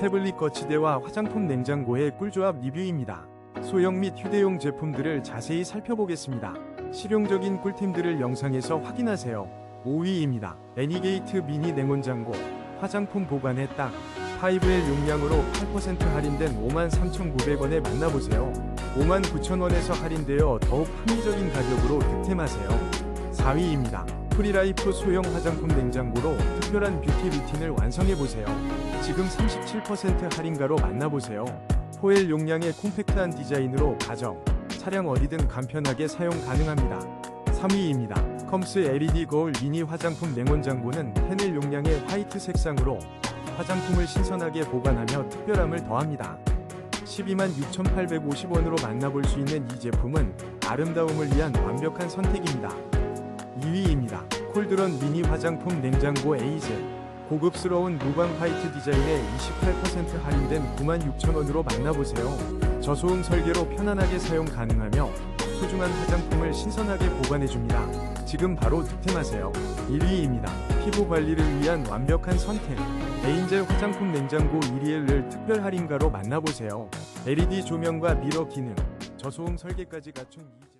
태블릿 거치대와 화장품 냉장고의 꿀조합 리뷰입니다. 소형 및 휴대용 제품들을 자세히 살펴보겠습니다. 실용적인 꿀템들을 영상에서 확인하세요. 5위입니다. 애니게이트 미니 냉온장고 화장품 보관에 딱 5L 용량으로 8% 할인된 53,900원에 만나보세요. 59,000원에서 할인되어 더욱 합리적인 가격으로 득템하세요. 4위입니다. 프리라이프 소형 화장품 냉장고로 특별한 뷰티 루틴을 완성해보세요. 지금 37% 할인가로 만나보세요. 4L 용량의 콤팩트한 디자인으로 가정, 차량 어디든 간편하게 사용 가능합니다. 3위입니다. 컴스 LED 거울 미니 화장품 냉온장고는 10L 용량의 화이트 색상으로 화장품을 신선하게 보관하며 특별함을 더합니다. 12만 6,850원으로 만나볼 수 있는 이 제품은 아름다움을 위한 완벽한 선택입니다. 2위입니다. 콜드런 미니 화장품 냉장고 에이즈 고급스러운 무광 화이트 디자인에 28% 할인된 96,000원으로 만나보세요. 저소음 설계로 편안하게 사용 가능하며 소중한 화장품을 신선하게 보관해줍니다. 지금 바로 득템하세요. 1위입니다. 피부 관리를 위한 완벽한 선택. 에인젤 화장품 냉장고 1위를 특별 할인가로 만나보세요. LED 조명과 미러 기능, 저소음 설계까지 갖춘 이